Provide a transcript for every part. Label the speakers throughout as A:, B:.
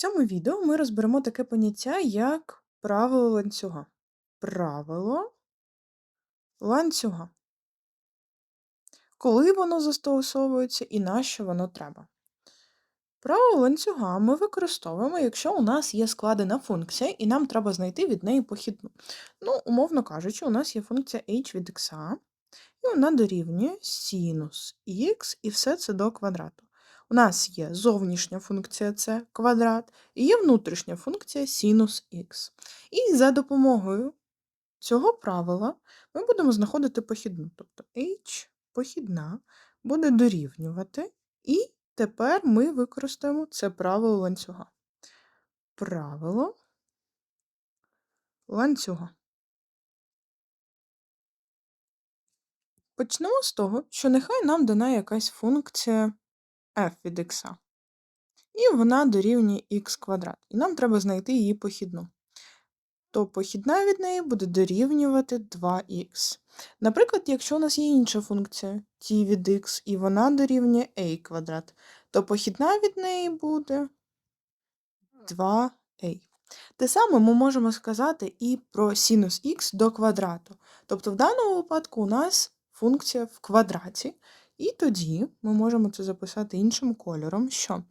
A: цьому відео ми розберемо таке поняття, як правило ланцюга. Правило ланцюга. Коли воно застосовується і на що воно треба. Правило ланцюга ми використовуємо, якщо у нас є складена функція, і нам треба знайти від неї похідну. Ну, умовно кажучи, у нас є функція h від x, і вона дорівнює синус х, і все це до квадрату. У нас є зовнішня функція це квадрат, і є внутрішня функція синус х. І за допомогою цього правила ми будемо знаходити похідну. Тобто h похідна буде дорівнювати, і тепер ми використаємо це правило ланцюга. Правило ланцюга. Почнемо з того, що нехай нам дана якась функція f від x. І вона дорівнює х квадрат. І нам треба знайти її похідну. То похідна від неї буде дорівнювати 2х. Наприклад, якщо у нас є інша функція t від x, і вона дорівнює a квадрат, то похідна від неї буде 2a. Те саме ми можемо сказати і про синус х до квадрату. Тобто в даному випадку у нас функція в квадраті, і тоді ми можемо це записати іншим кольором, що?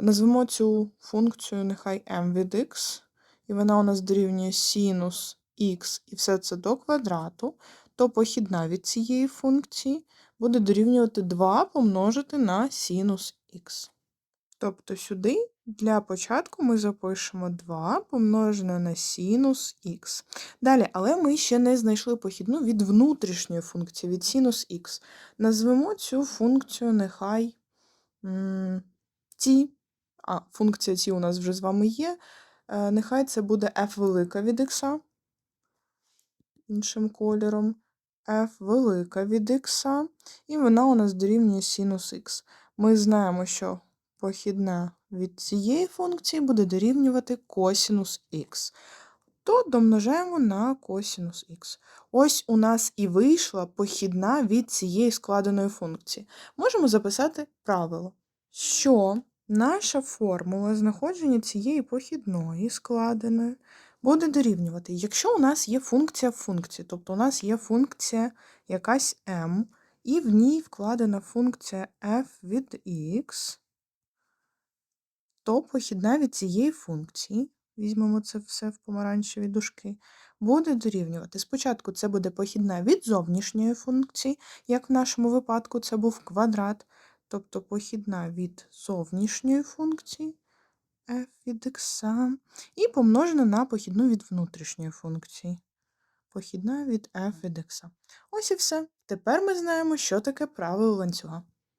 A: Назвемо цю функцію нехай m від x, і вона у нас дорівнює синус x і все це до квадрату, то похідна від цієї функції буде дорівнювати 2 помножити на синус х. Тобто сюди для початку ми запишемо 2 помножене на синус х. Далі, але ми ще не знайшли похідну від внутрішньої функції, від синус х. Назвемо цю функцію нехай t. А, функція t у нас вже з вами є. Е, нехай це буде f велика від х іншим кольором. f велика від х, і вона у нас дорівнює синус х. Ми знаємо, що похідна від цієї функції буде дорівнювати косінус х. То домножаємо на косінус х. Ось у нас і вийшла похідна від цієї складеної функції. Можемо записати правило, що наша формула знаходження цієї похідної складеної буде дорівнювати, якщо у нас є функція функції, тобто у нас є функція якась m, і в ній вкладена функція f від x, то похідна від цієї функції, візьмемо це все в помаранчеві дужки, буде дорівнювати. Спочатку це буде похідна від зовнішньої функції, як в нашому випадку це був квадрат, тобто похідна від зовнішньої функції f від x, і помножена на похідну від внутрішньої функції. Похідна від f від x. Ось і все. Тепер ми знаємо, що таке правило ланцюга.